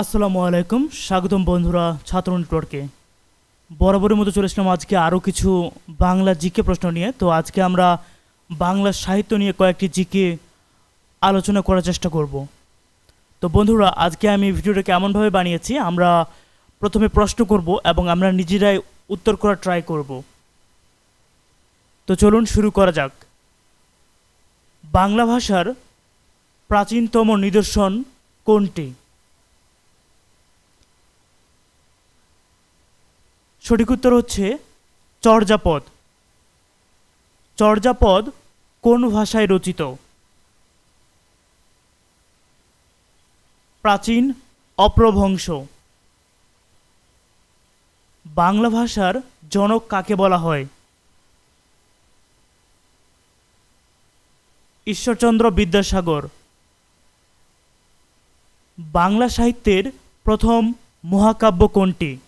আসসালামু আলাইকুম। স্বাগতম বন্ধুরা ছাত্র নেটওয়ার্কে বরাবরের মতো চলে এসলাম আজকে আরও কিছু বাংলা জিকে প্রশ্ন নিয়ে। তো আজকে আমরা বাংলা সাহিত্য নিয়ে কয়েকটি জিকে আলোচনা করার চেষ্টা করব। তো বন্ধুরা, আজকে আমি ভিডিওটাকে এমনভাবে বানিয়েছি, আমরা প্রথমে প্রশ্ন করব এবং আমরা নিজেরাই উত্তর করার ট্রাই করব। তো চলুন শুরু করা যাক। বাংলা ভাষার প্রাচীনতম নিদর্শন কোনটি? সঠিক উত্তর হচ্ছে চর্যাপদ। চর্যাপদ কোন ভাষায় রচিত? প্রাচীন অপ্রভংশ বাংলা ভাষার জনক কাকে বলা হয়? ঈশ্বরচন্দ্র বিদ্যাসাগর। বাংলা সাহিত্যের প্রথম মহাকাব্য কোনটি?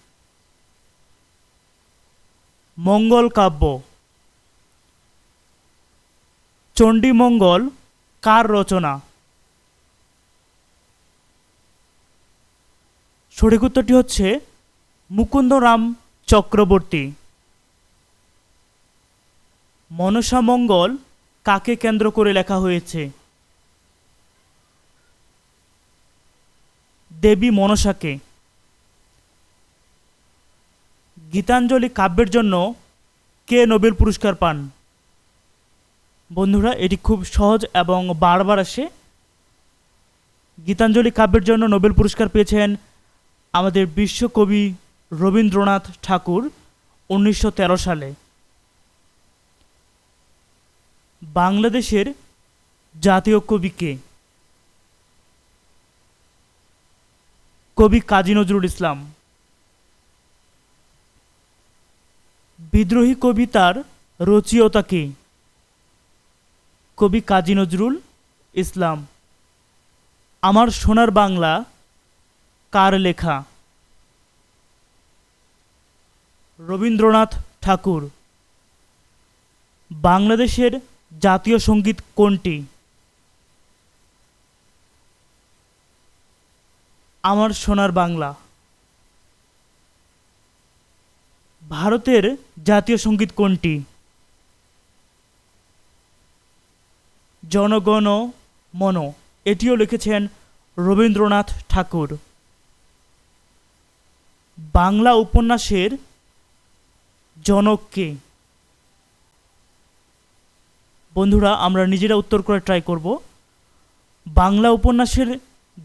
মঙ্গল কাব্য। চণ্ডীমঙ্গল কার রচনা? সঠিক উত্তরটি হচ্ছে মুকুন্দরাম চক্রবর্তী। মনসা মঙ্গল কাকে কেন্দ্র করে লেখা হয়েছে? দেবী মনসাকে। গীতাঞ্জলি কাব্যের জন্য কে নোবেল পুরস্কার পান? বন্ধুরা, এটি খুব সহজ এবং বারবার আসে। গীতাঞ্জলি কাব্যের জন্য নোবেল পুরস্কার পেয়েছেন আমাদের বিশ্বকবি রবীন্দ্রনাথ ঠাকুর উনিশশো তেরো সালে। বাংলাদেশের জাতীয় কবি কে? কবি কাজী নজরুল ইসলাম। বিদ্রোহী কবিতার রচয়িতা কে? কবি কাজী নজরুল ইসলাম। আমার সোনার বাংলা, কার লেখা? রবীন্দ্রনাথ ঠাকুর। বাংলাদেশের জাতীয় সংগীত কোনটি? আমার সোনার বাংলা। ভারতের জাতীয় সংগীত কোনটি? জনগণ মন। এটিও লিখেছেন রবীন্দ্রনাথ ঠাকুর। বাংলা উপন্যাসের জনককে বন্ধুরা, আমরা নিজেরা উত্তর করে ট্রাই করব। বাংলা উপন্যাসের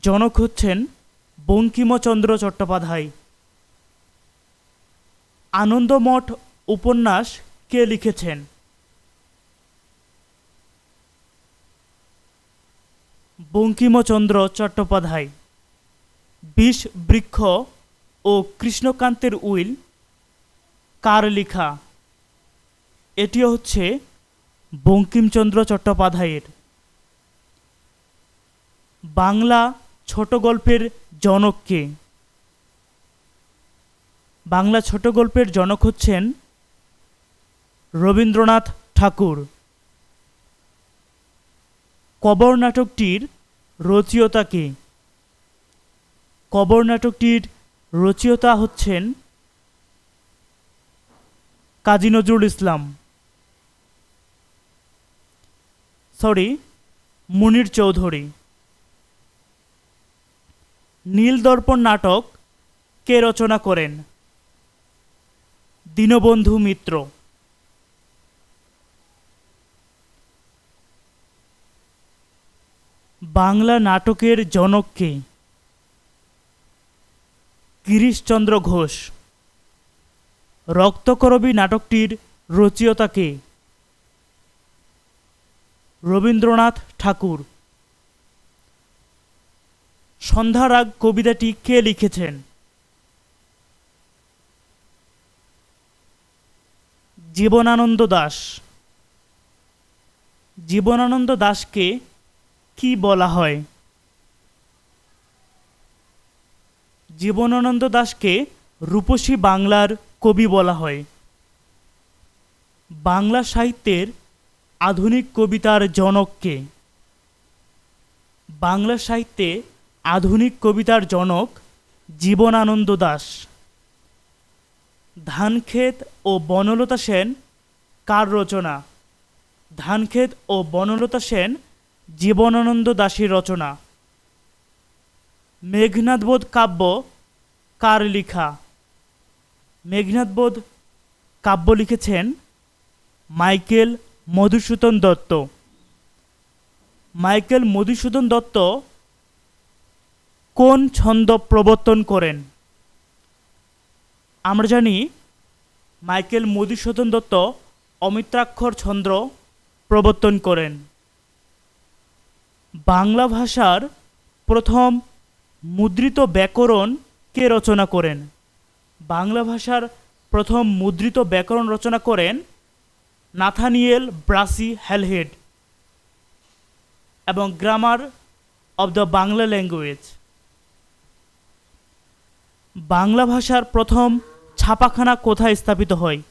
জনক হচ্ছেন বঙ্কিমচন্দ্র চট্টোপাধ্যায়। আনন্দমঠ উপন্যাস কে লিখেছেন? বঙ্কিমচন্দ্র চট্টোপাধ্যায় বিষ বৃক্ষ ও কৃষ্ণকান্তের উইল, কার লেখা? এটিও হচ্ছে বঙ্কিমচন্দ্র চট্টোপাধ্যায়ের। বাংলা ছোট গল্পের জনককে বাংলা ছোট গল্পের জনক হচ্ছেন রবীন্দ্রনাথ ঠাকুর। কবর নাটকটির রচয়িতা কে? কবর নাটকটির রচয়িতা হচ্ছেন কাজী নজরুল ইসলাম। সরি, মুনির চৌধুরী। নীলদর্পণ নাটক কে রচনা করেন? দীনবন্ধু মিত্র। বাংলা নাটকের জনককে গিরিশচন্দ্র ঘোষ। রক্তকরবী নাটকটির রচয়িতাকে রবীন্দ্রনাথ ঠাকুর। সন্ধ্যারাগ কবিতাটি কে লিখেছেন? জীবনানন্দ দাস। জীবনানন্দ দাসকে কি বলা হয়? জীবনানন্দ দাসকে রূপসী বাংলার কবি বলা হয়। বাংলা সাহিত্যের আধুনিক কবিতার জনককে। বাংলা সাহিত্যে আধুনিক কবিতার জনক জীবনানন্দ দাস। ধানক্ষেত ও বনলতা সেন, কার রচনা? ধানক্ষেত ও বনলতা সেন, জীবনানন্দ দাসীর রচনা। মেঘনাদবোধ কাব্য, কার লেখা? মেঘনাদবোধ কাব্য লিখেছেন মাইকেল মধুসূদন দত্ত। মাইকেল মধুসূদন দত্ত কোন ছন্দ প্রবর্তন করেন? আমরা জানি মাইকেল মধুসূদন দত্ত, অমিত্রাক্ষর ছন্দ প্রবর্তন করেন। বাংলা ভাষার প্রথম মুদ্রিত ব্যাকরণ কে রচনা করেন? বাংলা ভাষার প্রথম মুদ্রিত ব্যাকরণ রচনা করেন নাথানিয়েল ব্রাসি হ্যালহেড এবং grammar of the Bangla language. Bangla ভাষার প্রথম ছাপাখানা কোথায় স্থাপিত হয়?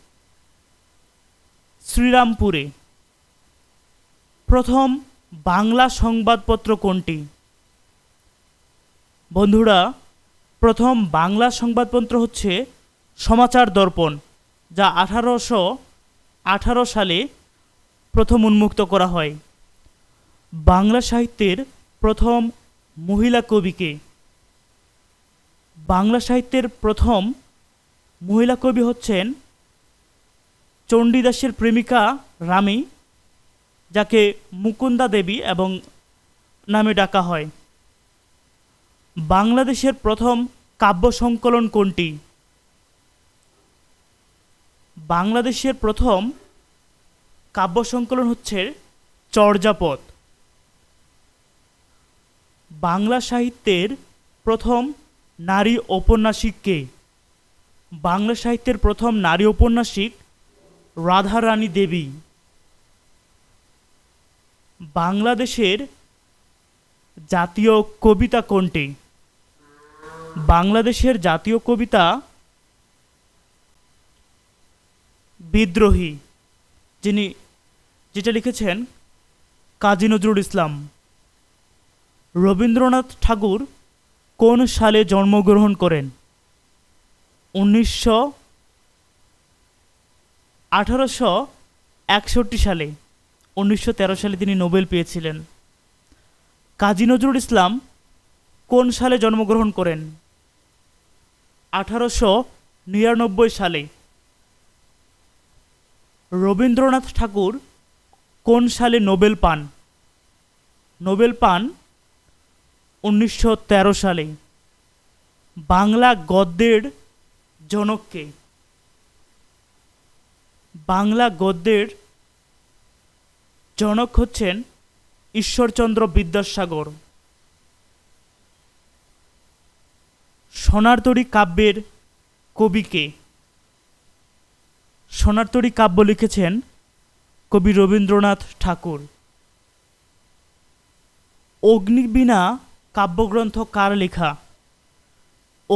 শ্রীরামপুরে। প্রথম বাংলা সংবাদপত্র কোনটি? বন্ধুরা, প্রথম বাংলা সংবাদপত্র হচ্ছে সমাচার দর্পণ, যা আঠারোশো আঠারো সালে প্রথম উন্মুক্ত করা হয়। বাংলা সাহিত্যের প্রথম মহিলা কবিকে। বাংলা সাহিত্যের প্রথম মহিলা কবি হচ্ছেন চণ্ডীদাসের প্রেমিকা রানী যাকে মুকুন্দা দেবী এবং নামে ডাকা হয়। বাংলাদেশের প্রথম কাব্য সংকলন কোনটি? বাংলাদেশের প্রথম কাব্য সংকলন হচ্ছে চর্যাপদ। বাংলা সাহিত্যের প্রথম নারী ঔপন্যাসিক কে? বাংলা সাহিত্যের প্রথম নারী ঔপন্যাসিক রাধারানী দেবী। বাংলাদেশের জাতীয় কবিতা কোনটি? বাংলাদেশের জাতীয় কবিতা বিদ্রোহী, যিনি, যেটা লিখেছেন কাজী নজরুল ইসলাম। রবীন্দ্রনাথ ঠাকুর কোন সালে জন্মগ্রহণ করেন? উনিশশো আঠারোশো একষট্টি সালে, উনিশশো তেরো সালে তিনি নোবেল পেয়েছিলেন। কাজী নজরুল ইসলাম কোন সালে জন্মগ্রহণ করেন? আঠারোশো নিরানব্বই সালে। রবীন্দ্রনাথ ঠাকুর কোন সালে নোবেল পান? নোবেল পান উনিশশো তেরো সালে। বাংলা গদ্যের জনককে। বাংলা গদ্যের জনক হচ্ছেন ঈশ্বরচন্দ্র বিদ্যাসাগর। সোনারতরী কাব্যের কবিকে। সোনারতরী কাব্য লিখেছেন কবি রবীন্দ্রনাথ ঠাকুর। অগ্নিবীণা কাব্যগ্রন্থ কার লেখা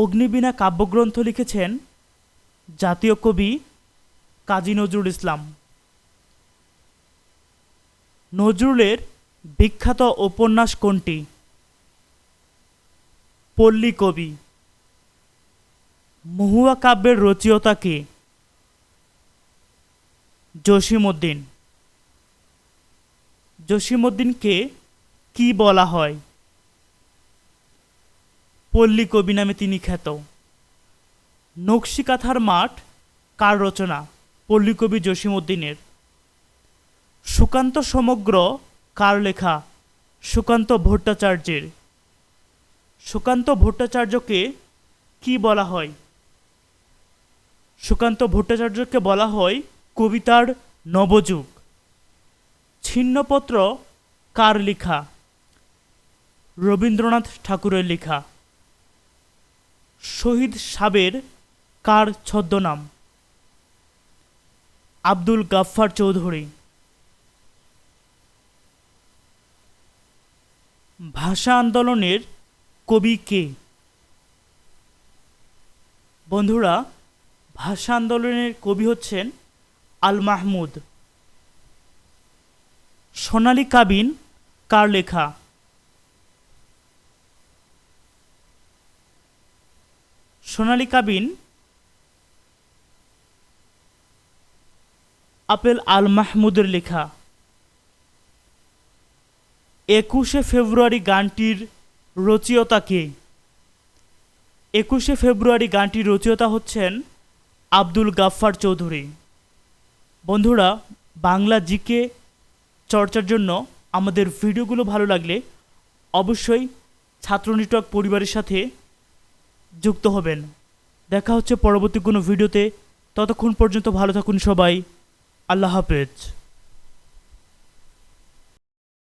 অগ্নিবীণা কাব্যগ্রন্থ লিখেছেন জাতীয় কবি কাজী নজরুল ইসলাম। নজরুলের বিখ্যাত উপন্যাস কোনটি? পল্লী কবি। মহুয়া কাব্যের রচয়িতা কে? জসিমউদ্দিন। জসিমউদ্দিনকে কি বলা হয়? পল্লী কবি নামে তিনি খ্যাত। নকশিকাথার মাঠ কার রচনা? পল্লীকবি জসিমউদ্দিনের। সুকান্ত সমগ্র কার লেখা? সুকান্ত ভট্টাচার্যের। সুকান্ত ভট্টাচার্যকে কি বলা হয়? সুকান্ত ভট্টাচার্যকে বলা হয় কবিতার নবযুগ। ছিন্নপত্র কার লেখা? রবীন্দ্রনাথ ঠাকুরের লেখা। শহীদ সাবের কার ছদ্মনাম? আব্দুল গাফফার চৌধুরী। ভাষা আন্দোলনের কবি কে? বন্ধুরা, ভাষা আন্দোলনের কবি হচ্ছেন আল মাহমুদ। সোনালী কাবিন, কার লেখা? সোনালী কাবিন, আপেল আল মাহমুদের লেখা। একুশে ফেব্রুয়ারি গানটির রচয়িতা কে? একুশে ফেব্রুয়ারি গানটির রচয়িতা হচ্ছেন আব্দুল গাফফার চৌধুরী। বন্ধুরা, বাংলা জিকে চর্চার জন্য আমাদের ভিডিওগুলো ভালো লাগলে অবশ্যই ছাত্র পরিবারের সাথে যুক্ত হবেন। দেখা হচ্ছে পরবর্তী কোনো ভিডিওতে। ততক্ষণ পর্যন্ত ভালো থাকুন সবাই। আল্লাহ হাফেজ।